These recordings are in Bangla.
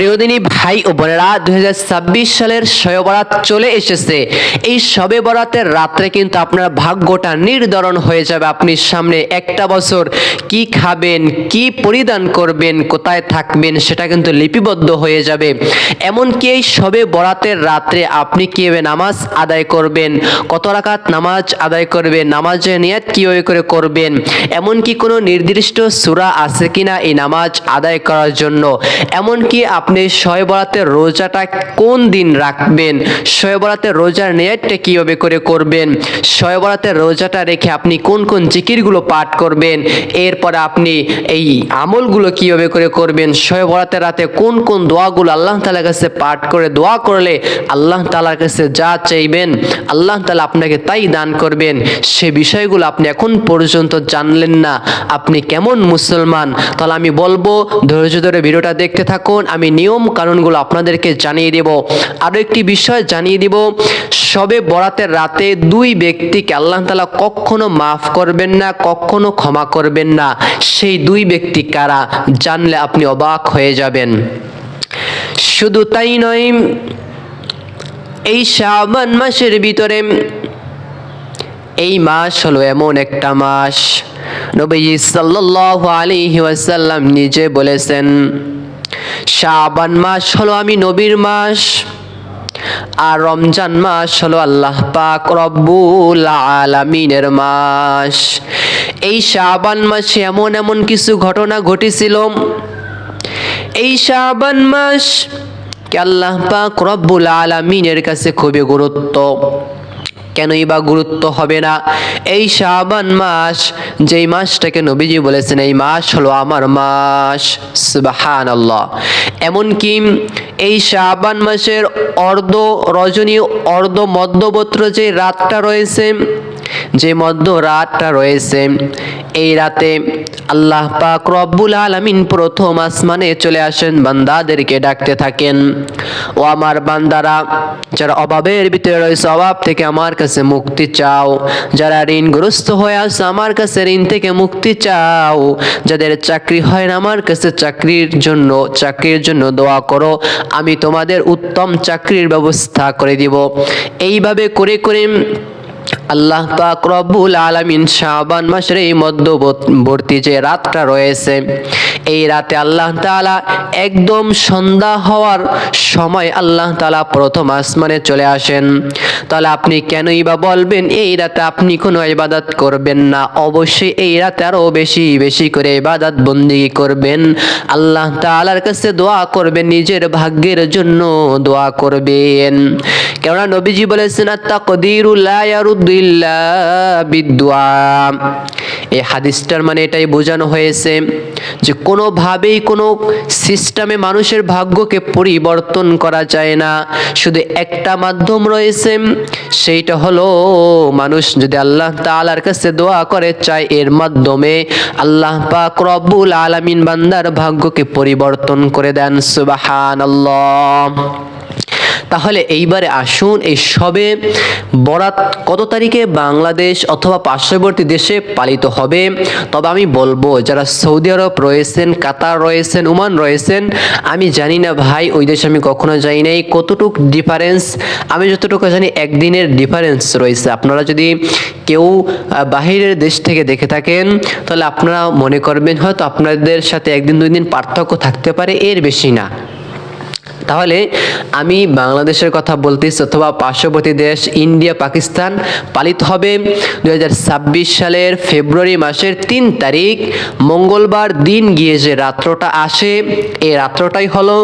প্রিয়দিনী ভাই ও বোনেরা, দুই সালের শবে বরাত চলে এসেছে। এই শবে বরাতের রাত্রে কিন্তু আপনার ভাগ্যটা নির্ধারণ হয়ে যাবে। আপনি সামনে একটা বছর কি খাবেন, কি পরিধান করবেন, কোথায় থাকবেন, সেটা কিন্তু লিপিবদ্ধ হয়ে যাবে। এমনকি এই শবে বরাতের রাত্রে আপনি কীভাবে নামাজ আদায় করবেন, কত রাকাত নামাজ আদায় করবেন, নামাজের নিয়াত কীভাবে করে করবেন, এমনকি কোনো নির্দিষ্ট সূরা আছে কিনা এই নামাজ আদায় করার জন্য। এমনকি আপনি শয়ে বরাতের রোজাটা কোন দিন রাখবেন? শয়ে বরাতের রোজার নিয়তটা কীভাবে করে করবেন? শয়ে বরাতের রোজাটা রেখে আপনি কোন কোন জিকিরগুলো পাঠ করবেন? এরপরে আপনি এই আমলগুলো কীভাবে করে করবেন? শয়ে বরাতের রাতে কোন কোন দোয়াগুলো আল্লাহ তালার কাছে পাঠ করে দোয়া করলে আল্লাহ তালার কাছে যা চাইবেন, আল্লাহ তালা আপনাকে তাই দান করবেন। সে বিষয়গুলো আপনি এখন পর্যন্ত জানলেন না। আপনি কেমন মুসলমান? তাহলে আমি বলব, ধৈর্য ধরে ভিডিওটা দেখতে থাকুন। আমি নিয়ম কানুনগুলো আপনাদেরকে জানিয়ে দেব। আরও একটি বিষয় জানিয়ে দিব, সবে বরাতের রাতে দুই ব্যক্তিকে আল্লাহ তালা কখনো মাফ করবেন না, কখনো ক্ষমা করবেন না। সেই দুই ব্যক্তি কারা জানলে আপনি অবাক হয়ে যাবেন। শুধু তাই নয়, এই শ্রাবণ মাসের ভিতরে এই মাস হলো এমন একটা মাস। নবীজি সাল্লাল্লাহু আলাইহি ওয়াসাল্লাম নিজে বলেছেন শাবান মাস হলো আমি নবীর মাস, আর রমজান মাস হলো আল্লাহ পাক রব্বুল আলামিনের মাস। এই শাবান মাসে এমন এমন কিছু ঘটনা ঘটেছিল। এই শাবান মাস আল্লাহ পাক রব্বুল আলামিনের কাছে খুবই গুরুত্ব। কেনই বা গুরুত্ব হবে না? এই শাবান মাস, যেই মাসটাকে নবীজি বলেছেন, এই মাস হলো আমার মাস। সুবাহান আল্লাহ এমনকি এই শাবান মাসের অর্ধ রজনী, অর্ধ মধ্যবত্র যে রাতটা রয়েছে যে মধ্য রাতটা রয়েছে, এই রাতে আল্লাহ পাক রব্বুল আলামিন প্রথম আসমানে চলে আসেন, বান্দাদেরকে ডাকতে থাকেন। ও আমার বান্দারা, যারা অভাবের ভিতরে রয়েছে, অভাব থেকে আমার কাছে মুক্তি চাও। যারা ঋণগ্রস্ত হয়ে আসছে আমার কাছে ঋণ থেকে মুক্তি চাও। যাদের চাকরি হয় না, আমার কাছে চাকরির জন্য চাকরির জন্য দোয়া করো। আমি তোমাদের উত্তম চাকরির ব্যবস্থা করে দিব। এইভাবে করে করে আল্লাহ পাক রব্বুল আলামিন শাবান মাসের এই মধ্যবর্তী যে রাতটা রয়েছে, এই রাতে আল্লাহ তাআলা একদম সন্ধ্যা হওয়ার সময় আল্লাহ তাআলা প্রথম আসমানে চলে আসেন। তাহলে আপনি কেনই বা বলবেন, এই রাতে আপনি কোনো ইবাদত করবেন না? অবশ্যই এই রাতে আরও বেশি বেশি করে ইবাদত বন্দি করবেন। আল্লাহ তাআলার কাছে দোয়া করবেন, নিজের ভাগ্যের জন্য দোয়া করবেন। কেননা নবীজি বলেছেন আত্তাকদিরুল লা এই হাদিসটার মানে এটাই বোঝানো হয়েছে যে কোনোভাবেই কোনো সিস্টেমে মানুষের ভাগ্যকে পরিবর্তন করা যায় না। শুধু একটা মাধ্যম রয়েছে, সেইটা হলো মানুষ যদি আল্লাহ তাআলার কাছে দোয়া করে, চায় এর মাধ্যমে আল্লাহ পাক রব্বুল আলামিন বান্দার ভাগ্যকে পরিবর্তন করে দেন। সুবহানাল্লাহ। তাহলে এইবারে আসুন এই সবে বরাত কত তারিখে বাংলাদেশ অথবা পার্শ্ববর্তী দেশে পালিত হবে? তবে আমি বলব, যারা সৌদি আরব রয়েছেন, কাতার রয়েছেন, ওমান রয়েছেন, আমি জানি না ভাই, ওই দেশে আমি কখনো যাই নাই। কতটুক ডিফারেন্স আমি যতটুকু জানি, একদিনের ডিফারেন্স রয়েছে। আপনারা যদি কেউ বাহিরের দেশ থেকে দেখে থাকেন, তাহলে আপনারা মনে করবেন হয়তো আপনাদের সাথে একদিন, দুই দিন পার্থক্য থাকতে পারে, এর বেশি না। তাহলে আমি বাংলাদেশের কথা বলতেছি অথবা পার্শ্ববর্তী দেশ ইন্ডিয়া, পাকিস্তান পালিত হবে দু সালের ফেব্রুয়ারি মাসের তিন তারিখ। মঙ্গলবার দিন গিয়ে যে রাত্রটা আসে, এই রাত্রটাই হলো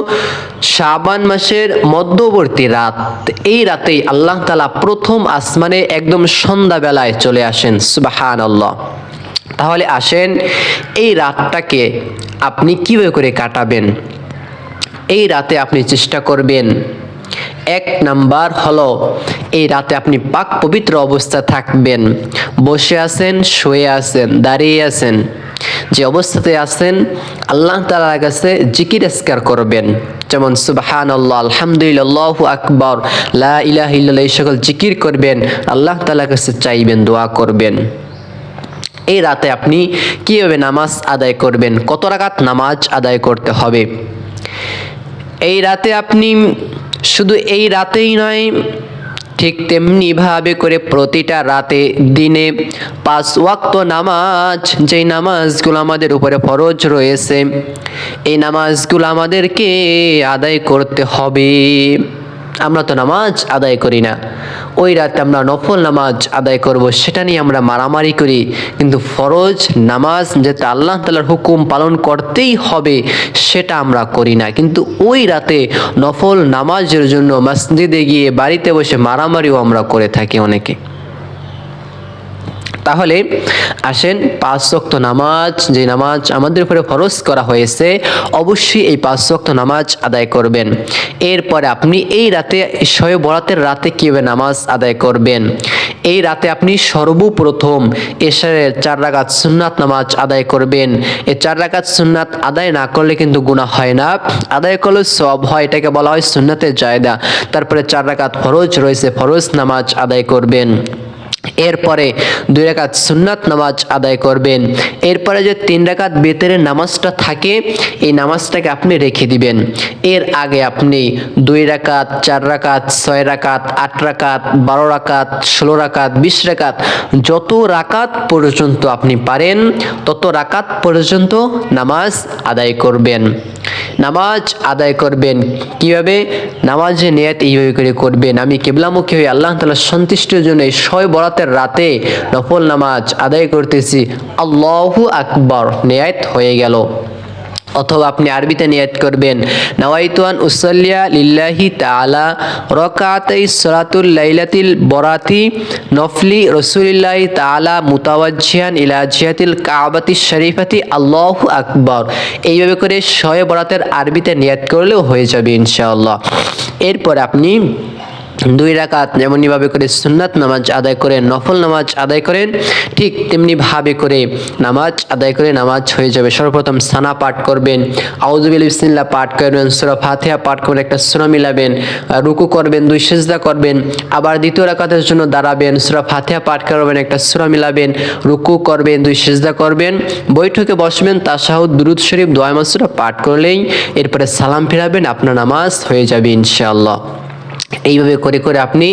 শাবান মাসের মধ্যবর্তী রাত। এই রাতেই আল্লাহ তালা প্রথম আসমানে একদম সন্ধ্যাবেলায় চলে আসেন সুবাহান আল্লাহ তাহলে আসেন, এই রাতটাকে আপনি কীভাবে করে কাটাবেন? এই রাতে আপনি চেষ্টা করবেন। এক নাম্বার হলো, এই রাতে আপনি পাক পবিত্র অবস্থা থাকবেন। বসে আছেন, শুয়ে আছেন, দাঁড়িয়ে আছেন। যে অবস্থাতে আছেন, আল্লাহ তালার কাছে জিকির এসকার করবেন। যেমন সুবাহান আল্লাহ আলহামদুলিল্লাহ আকবর, লা ইলাহ ইল্লাল্লাহ, এই সকল জিকির করবেন, আল্লাহ তালার কাছে চাইবেন, দোয়া করবেন। এই রাতে আপনি কীভাবে নামাজ আদায় করবেন? কত রাকাত নামাজ আদায় করতে হবে? এই রাতে আপনি শুধু এই রাতেই নয়, ঠিক তেমনিভাবে করে প্রতিটা রাতে, দিনে পাঁচ ওয়াক্ত নামাজ, যেই নামাজগুলো আমাদের উপরে ফরজ রয়েছে, এই নামাজগুলো আমাদেরকে আদায় করতে হবে। আমরা তো নামাজ আদায় করি না। ওই রাতে আমরা নফল নামাজ আদায় করব, সেটা নিয়ে আমরা মারামারি করি। কিন্তু ফরজ নামাজ যেটা আল্লাহ তালার হুকুম পালন করতেই হবে, সেটা আমরা করি না। কিন্তু ওই রাতে নফল নামাজের জন্য মসজিদে গিয়ে বাড়িতে বসে মারামারিও আমরা করে থাকি অনেকে। তাহলে আসেন পাঁচ শক্ত নামাজ, যে নামাজ আমাদের উপরে ফরজ করা হয়েছে, অবশ্যই এই পাঁচ শক্ত নামাজ আদায় করবেন। এরপরে আপনি এই রাতে, শয়ে বরাতের রাতে কীভাবে নামাজ আদায় করবেন? এই রাতে আপনি সর্বপ্রথম এশারের চার রাকাত সুন্নাত নামাজ আদায় করবেন। এ চার রাকাত সুন্নাত আদায় না করলে কিন্তু গুনাহ হয় না। আদায় করলে সব হয়, এটাকে বলা হয় সুন্নাতের জায়দা। তারপরে চার রাকাত ফরজ রয়েছে, ফরজ নামাজ আদায় করবেন। এরপরে দুই রাকাত সুন্নাত নামাজ আদায় করবেন। এরপরে যে তিন রাকাত বেতেরের নামাজটা থাকে, এই নামাজটাকে আপনি রেখে দিবেন। এর আগে আপনি দুই রাকাত চার রাকাত ছয় রাকাত আট রাকাত বারো রাকাত ষোলো রাকাত বিশ রাকাত যত রাকাত পর্যন্ত আপনি পারেন, তত রাকাত পর্যন্ত নামাজ আদায় করবেন। নামাজ আদায় করবেন কীভাবে? নামাজে নিয়ত এইভাবে করে করবেন। আমি কেবলামুখী হয়ে আল্লাহ তালা সন্তুষ্টির জন্য এই ছয় বরাতের রাতে নফল নামাজ আদায় করতেছি। আল্লাহু আকবর নেয়াত হয়ে গেল। অথবা আপনি আরবিতে নিয়ত করবেন নওয়াইতুয়ান উসল্লিয়া লিল্লাহি তাআলা রকাতাই সলাতুল লাইলাতিল বরাতি নফলি রসুলিল্লাহি তাআলা মুতাওয়াজ্জিহান ইলা জিহাতিল কাবাতি শরীফাতি। আল্লাহু আকবর। এইভাবে করে শয়ে বরাতের আরবিতে নিয়ত করলেও হয়ে যাবে ইনশাআল্লাহ। এরপর আপনি দুই রাকাত যেমনইভাবে করে সুন্নাত নামাজ আদায় করেন নফল নামাজ আদায় করেন ঠিক তেমনি ভাবে করে নামাজ আদায় করে নামাজ হয়ে যাবে। সর্বপ্রথম সানা পাঠ করবেন। আউজুবিল বিসমিল্লা পাঠ করবেন, সুরা ফাতিহা পাঠ করে একটা সুরা মিলাবেন রুকু করবেন, দুই সেজদা করবেন, আবার দ্বিতীয় রাকাতের জন্য দাঁড়াবেন, সুরা ফাতিহা পাঠ করবেন, একটা সুরা মিলাবেন, রুকু করবেন, দুই সেজদা করবেন, বৈঠকে বসবেন তাসাহুদ দুরুদ শরীফ, দোয়া মাসুরা পাঠ করলেই এরপরে সালাম ফেরাবেন, আপনার নামাজ হয়ে যাবে ইনশাআল্লাহ। এইভাবে করে করে আপনি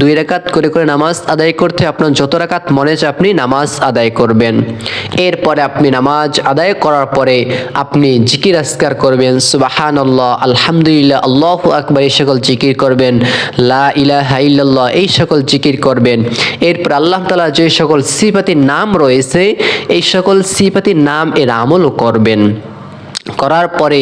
দুই রাকাত করে করে নামাজ আদায় করতে আপনার যত রাকাত মনে হচ্ছে আপনি নামাজ আদায় করবেন। এরপরে আপনি নামাজ আদায় করার পরে আপনি জিকির আসকার করবেন। সুবাহান আল্লাহ আলহামদুলিল্লাহ, আল্লাহ আকবর, এই সকল জিকির করবেন। লা ইলাহা ইল্লাল্লাহ, এই সকল জিকির করবেন। এরপর আল্লাহ তালা যে সকল সিপাতির নাম রয়েছে, এই সকল সিপাতির নাম এর আমলও করবেন। করার পরে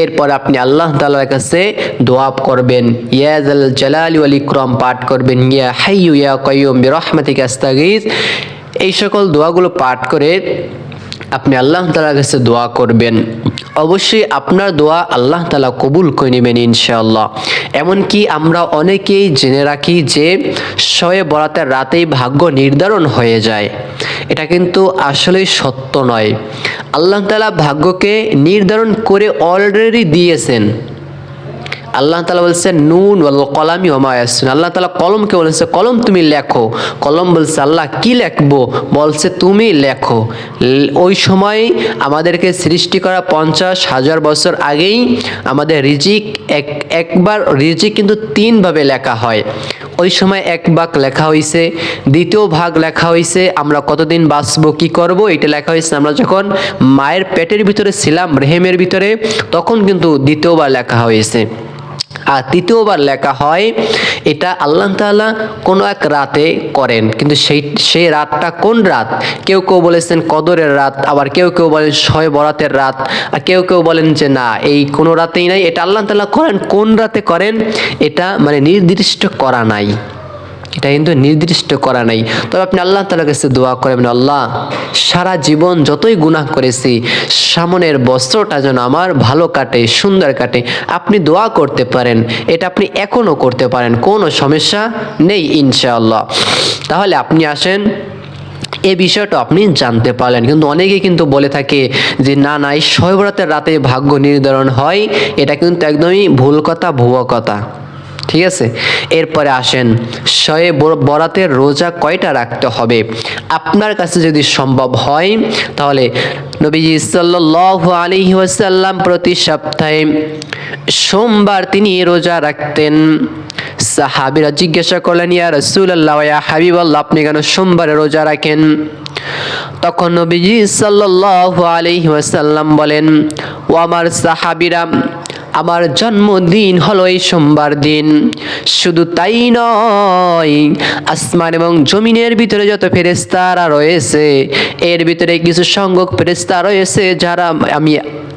এরপর আপনি আল্লাহ তালার কাছে দোয়াব করবেন। ইয়াজাল জালালি আল ইকরম, পাঠ করবেন। ইয়া হাইয়ু ইয়া কয়ুম বিরহমাতিকা আস্তাগিজ এই সকল দোয়াগুলো পাঠ করে আপনি আল্লাহ তালার কাছে দোয়া করবেন। অবশ্যই আপনার দোয়া আল্লাহ তালা কবুল করে নেবেন ইনশাআল্লাহ। এমনকি আমরা অনেকেই জেনে রাখি যে শয়ে বরাতের রাতেই ভাগ্য নির্ধারণ হয়ে যায়। এটা কিন্তু আসলেই সত্য নয়। আল্লাহ তালা ভাগ্যকে নির্ধারণ করে অলরেডি দিয়েছেন। আল্লাহ তালা বলছে নুন ওয়াল কলামি ওমায়াসুন আল্লাহ তালা কলমকে বলেছে, কলম তুমি লেখো। কলম বলছে, আল্লাহ কি লেখবো? বলছে, তুমি লেখো। ওই সময় আমাদেরকে সৃষ্টি করা পঞ্চাশ হাজার বছর আগেই আমাদের রিজিক এক, একবার রিজিক কিন্তু তিনভাবে লেখা হয়। ওই সময় এক ভাগ লেখা হয়েছে দ্বিতীয় ভাগ লেখা হয়েছে আমরা কতদিন বাঁচবো, কি করব, এটা লেখা হয়েছে আমরা যখন মায়ের পেটের ভিতরে ছিলাম, রেহেমের ভিতরে, তখন কিন্তু দ্বিতীয়বার লেখা হয়েছে আর তৃতীয়বার লেখা হয়, এটা আল্লাহ তালা কোনো এক রাতে করেন। কিন্তু সেই সেই রাতটা কোন রাত? কেউ কেউ বলেছেন কদরের রাত, আবার কেউ কেউ বলেন শয় বরাতের রাত, আর কেউ কেউ বলেন যে না, এই কোনো রাতেই নাই। এটা আল্লাহ তালা করেন কোন রাতে করেন? এটা মানে নির্দিষ্ট করা নাই। এটা কিন্তু নির্দিষ্ট করা নাই। তবে আপনি আল্লাহ তালার কাছে দোয়া করবেন আল্লাহ, সারা জীবন যতই গুনাহ করেছি, সামনের বস্ত্রটা যেন আমার ভালো কাটে, সুন্দর কাটে, আপনি দোয়া করতে পারেন। এটা আপনি এখনও করতে পারেন, কোনো সমস্যা নেই ইনশাআল্লাহ। তাহলে আপনি আসেন, এ বিষয়টা আপনি জানতে পারলেন। কিন্তু অনেকেই কিন্তু বলে থাকে যে, না না, এই শৈবরাতের রাতে ভাগ্য নির্ধারণ হয়, এটা কিন্তু একদমই ভুল কথা, ভুয়ো কথা। ঠিক আছে? এরপরে আসেন, শয়ে বরাতের রোজা কয়টা রাখতে হবে? আপনার কাছে যদি সম্ভব হয়, তাহলে নবীজি সাল্লাল্লাহু আলাইহি ওয়াসাল্লাম প্রতি সপ্তাহে সোমবার তিনি রোজা রাখতেন। সাহাবিরা জিজ্ঞাসা করলেন, ইয়া রাসূলুল্লাহ, ইয়া হাবিবাল্লাহ, আপনি কেন সোমবারে রোজা রাখেন? তখন নবীজি সাল্লাল্লাহু আলাইহি ওয়াসাল্লাম বলেন, ও আমার সাহাবিরা আমার জন্মদিন হলো এই সোমবার দিন। শুধু তাই নয়, আসমান এবং জমিনের ভিতরে যত ফেরেস্তারা রয়েছে, এর ভিতরে কিছু সংখ্যক ফেরেস্তা রয়েছে যারা আমি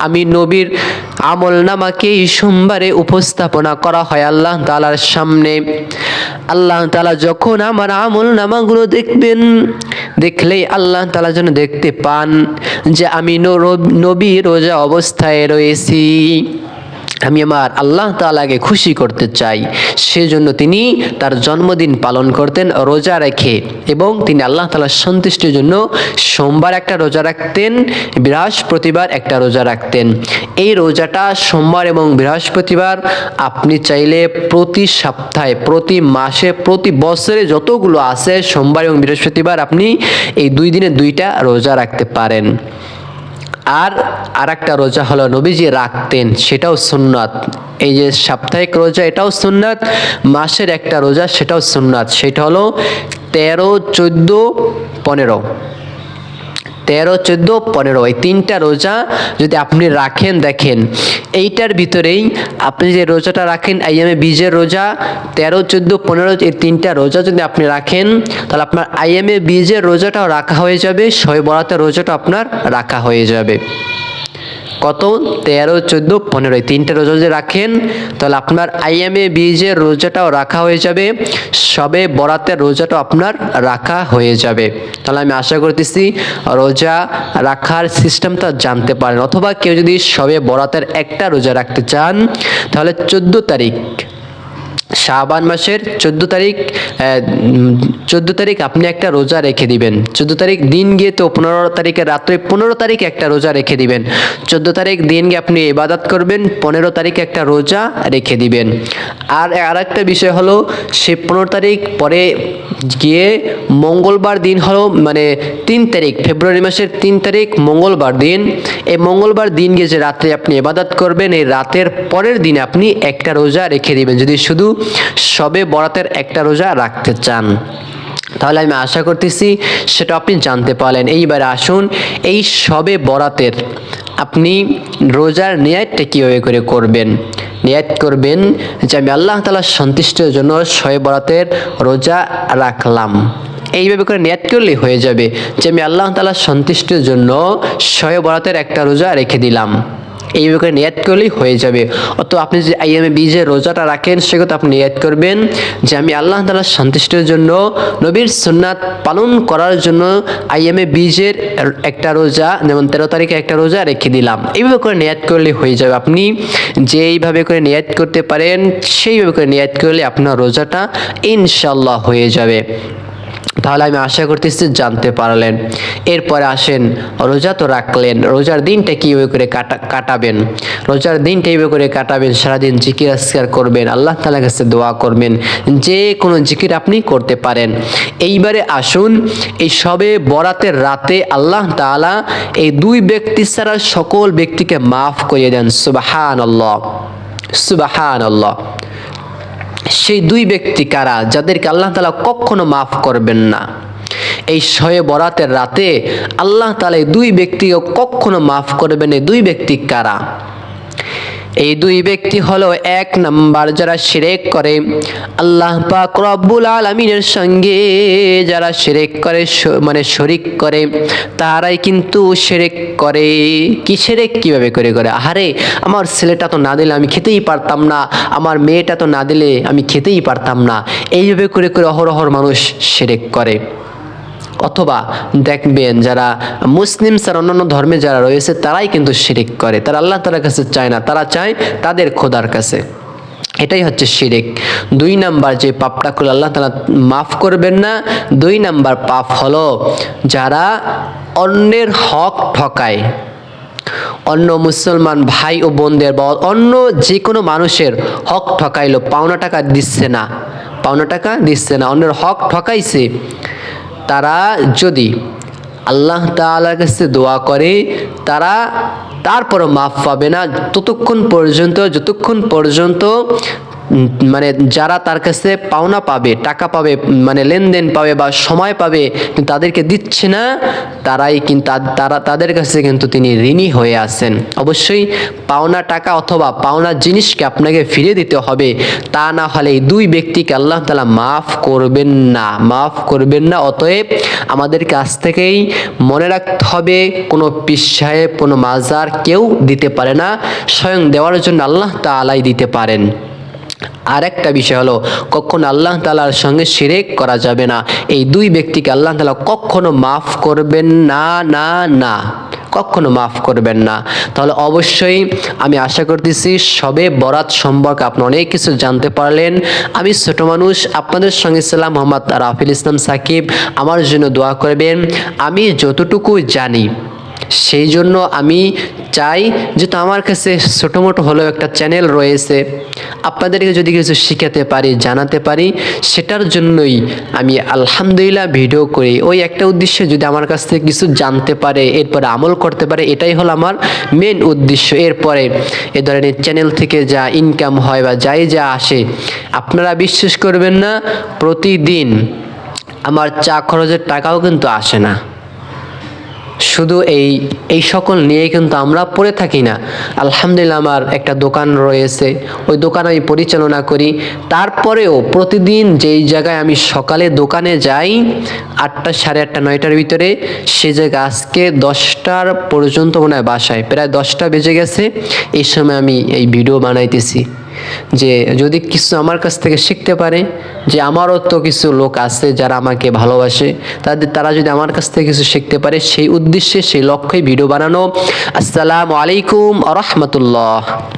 আমি নবীর আমল নামাকে সোমবারে উপস্থাপনা করা হয় আল্লাহ তালার সামনে। আল্লাহ তালা যখন আমার আমল নামাগুলো দেখবেন, দেখলেই আল্লাহ তালা যেন দেখতে পান যে আমি নবী রোজা অবস্থায় রয়েছি। আমি আমার আল্লাহ তালাকে খুশি করতে চাই। সেজন্য তিনি তার জন্মদিন পালন করতেন রোজা রেখে এবং তিনি আল্লাহ তালার সন্তুষ্টির জন্য সোমবার একটা রোজা রাখতেন, বৃহস্পতিবার একটা রোজা রাখতেন। এই রোজাটা সোমবার এবং বৃহস্পতিবার আপনি চাইলে প্রতি সপ্তাহে, প্রতি মাসে, প্রতি বছরে যতগুলো আছে, সোমবার এবং বৃহস্পতিবার আপনি এই দুই দিনে দুইটা রোজা রাখতে পারেন। আর আর একটা রোজা হলো নবীজি রাখতেন, সেটাও সুন্নাত। এই যে সাপ্তাহিক রোজা, এটাও সুন্নাত, মাসের একটা রোজা, সেটাও সুন্নাত। সেটা হলো তেরো, চোদ্দ, পনেরো। তেরো, চোদ্দ, পনেরো, এই তিনটা রোজা যদি আপনি রাখেন, দেখেন, এইটার ভিতরেই আপনি যে রোজাটা রাখেন আইএমএ বীজের রোজা, তেরো, চোদ্দ, পনেরো, এই তিনটা রোজা যদি আপনি রাখেন, তাহলে আপনার আইএমএ বীজের রোজাটাও রাখা হয়ে যাবে শয়ে বরাতের রোজাটা আপনার রাখা হয়ে যাবে। কত? তেরো, চোদ্দ পনেরোই তিনটে রোজা যদি রাখেন, তাহলে আপনার আইএমএ বীজের রোজাটাও রাখা হয়ে যাবে, সবে বরাতের রোজাটাও আপনার রাখা হয়ে যাবে। তাহলে আমি আশা করতেছি রোজা রাখার সিস্টেমটা জানতে পারেন। অথবা কেউ যদি সবে বরাতের একটা রোজা রাখতে চান, তাহলে চোদ্দ তারিখ শাবান মাসের চোদ্দ তারিখ চোদ্দ তারিখ আপনি একটা রোজা রেখে দিবেন। চোদ্দ তারিখ দিন গিয়ে তো পনেরো তারিখে রাত্রে পনেরো তারিখ একটা রোজা রেখে দিবেন। চোদ্দ তারিখ দিন গিয়ে আপনি ইবাদত করবেন, পনেরো তারিখ একটা রোজা রেখে দিবেন। আর আর একটা বিষয় হলো, সে পনেরো তারিখ পরে গিয়ে মঙ্গলবার দিন হলো মানে তিন তারিখ, ফেব্রুয়ারি মাসের তিন তারিখ, মঙ্গলবার দিন। এই মঙ্গলবার দিন গিয়ে যে রাত্রে আপনি এবাদত করবেন, এই রাতের পরের দিনে আপনি একটা রোজা রেখে দিবেন। যদি শুধু সবে বরাতের একটা রোজা রাখতে চান, তাহলে আমি আশা করতেছি সেটা আপনি জানতে পারলেন। এইবার আসুন, এই সবে বরাতের আপনি রোজার নিয়াতটা কীভাবে করে করবেন? নিয়াত করবেন যে আমি আল্লাহ তালার সন্তুষ্টির জন্য শয়ে বরাতের রোজা রাখলাম। এইভাবে করে নিয়াত করলে হয়ে যাবে যে আমি আল্লাহ তালার সন্তুষ্টির জন্য শয়ে বরাতের একটা রোজা রেখে দিলাম। এইভাবে নিয়াত করলেই হয়ে যাবে। অত আপনি যে আইএমএ বীজের রোজাটা রাখেন সেগুলো আপনি নিয়াত করবেন যে আমি আল্লাহ তালার সন্তুষ্টির জন্য, নবীর সুন্নাত পালন করার জন্য আইএমএ বীজের একটা রোজা, যেমন তেরো তারিখে একটা রোজা রেখে দিলাম। এইভাবে করে নিয়াত করলে হয়ে যাবে। আপনি যেইভাবে করে নিয়াত করতে পারেন, সেইভাবে করে নিয়াত করলে আপনার রোজাটা ইনশাল্লাহ হয়ে যাবে। তাহলে আমি আশা করতেছি জানতে পারলেন। এরপরে আসেন, রোজা তো রাখলেন, রোজার দিনটা কীভাবে করে কাটা, কাটাবেন? রোজার দিনটা এইভাবে করে কাটাবেন, সারাদিন জিকির আসকার করবেন, আল্লাহ তালার কাছে দোয়া করবেন, যে কোনো জিকির আপনি করতে পারেন। এইবারে আসুন, এই সবে বরাতের রাতে আল্লাহ তাআলা এই দুই ব্যক্তি ছাড়া সকল ব্যক্তিকে মাফ করিয়ে দেন সুবাহান আল্লাহ সুবাহান আল্লাহ সেই দুই ব্যক্তি কারা? যাদেরকে আল্লাহ তালা কখনো মাফ করবেন না। এই শয়ে বরাতের রাতে আল্লাহ তালা দুই ব্যক্তিকে কখনো মাফ করবেন এই দুই ব্যক্তি কারা? এই দুই ব্যক্তি হলো এক নাম্বার যারা শিরেক করে। আল্লাহ পাক রব্বুল আলমিনের সঙ্গে যারা শিরেক করে মানে শরিক করে, তারাই কিন্তু শিরেক করে। কি শিরেক? কীভাবে করে করে? আহারে, আমার ছেলেটা তো না দিলে আমি খেতেই পারতাম না, আমার মেয়েটা তো না দিলে আমি খেতেই পারতাম না। এইভাবে করে করে অহরহর মানুষ শিরেক করে। অথবা দেখবেন যারা মুসলিম স্যার, অন্যান্য ধর্মে যারা রয়েছে, তারাই কিন্তু শিরিক করে। তারা আল্লাহ তালার কাছে চায় না, তারা চায় তাদের খোদার কাছে। এটাই হচ্ছে শিরিক। দুই নাম্বার যে পাপটা করলে আল্লাহ তালা মাফ করবেন না, দুই নাম্বার পাপ হলো যারা অন্যের হক ঠকায়। অন্য মুসলমান ভাই ও বোনদের বা অন্য যে কোনো মানুষের হক ঠকাইলো, পাওনা টাকা দিচ্ছে না। পাওনা টাকা দিচ্ছে না, অন্যের হক ঠকাইছে। তারা যদি আল্লাহ তালার কাছে দোয়া করে, তারা তারপরও মাফ পাবে না। ততক্ষণ পর্যন্ত, যতক্ষণ পর্যন্ত মানে যারা তার কাছে পাওনা পাবে, টাকা পাবে মানে লেনদেন পাবে বা সময় পাবে তাদেরকে দিচ্ছে না, তারাই কিন্তু তারা, তাদের কাছে কিন্তু তিনি ঋণী হয়ে আছেন। অবশ্যই পাওনা টাকা অথবা পাওনা জিনিসকে আপনাকে ফিরে দিতে হবে, তা না হলে এই দুই ব্যক্তিকে আল্লাহ তালা মাফ করবেন না, মাফ করবেন না। অতএব আমাদের কাছ থেকেই মনে রাখতে হবে, কোনো সাহেব, কোনো মাজার কেউ দিতে পারে না, স্বয়ং দেওয়ার জন্য আল্লাহ তালাই দিতে পারেন। আর একটা বিষয় হলো, কখনো আল্লাহ তালার সঙ্গে শিরেক করা যাবে না। এই দুই ব্যক্তিকে আল্লাহ তালা কখনো মাফ করবেন না না না। কখনো মাফ করবেন না। তাহলে অবশ্যই আমি আশা করতেছি সবে বরাত সম্পর্কে আপনি অনেক কিছু জানতে পারলেন। আমি ছোট মানুষ, আপনাদের সঙ্গে ছিলাম মোহাম্মদ রাফিল ইসলাম সাকিব। আমার জন্য দোয়া করবেন। আমি যতটুকু জানি, সেই জন্য আমি চাই, যেহেতু আমার কাছে ছোটো মোটো হলেও একটা চ্যানেল রয়েছে। আপনাদেরকে যদি কিছু শিখাতে পারি, জানাতে পারি, সেটার জন্যই আমি আলহামদুলিল্লাহ ভিডিও করি। ওই একটা উদ্দেশ্য যদি আমার কাছ থেকে কিছু জানতে পারে, এরপরে আমল করতে পারে, এটাই হলো আমার মেন উদ্দেশ্য। এরপরে এ ধরনের চ্যানেল থেকে যা ইনকাম হয় বা যাই যা আসে, আপনারা বিশ্বাস করবেন না, প্রতিদিন আমার চা খরচের টাকাও কিন্তু আসে না। শুধু এই এই সকল নিয়ে কিন্তু আমরা পড়ে থাকি না। আলহামদুলিল্লাহ আমার একটা দোকান রয়েছে। ওই দোকান আমি পরিচালনা করি। তারপরেও প্রতিদিন যেই জায়গায় আমি সকালে দোকানে যাই, আটটা সাড়ে আটটা, নয়টার ভিতরে, সে জায়গা আজকে দশটার পর্যন্ত মনে হয় বাসায়। প্রায় দশটা বেজে গেছে। এই সময় আমি এই ভিডিও বানাইতেছি। যে যদি কিছু আমার কাছ থেকে শিখতে পারে যে আমারও তো কিছু লোক আছে যারা আমাকে ভালোবাসে, তাদের তারা যদি আমার কাছ থেকে কিছু শিখতে পারে, সেই উদ্দেশ্যে, সেই লক্ষ্যে ভিডিও বানানো। আসসালামু আলাইকুম রহমতুল্লাহ।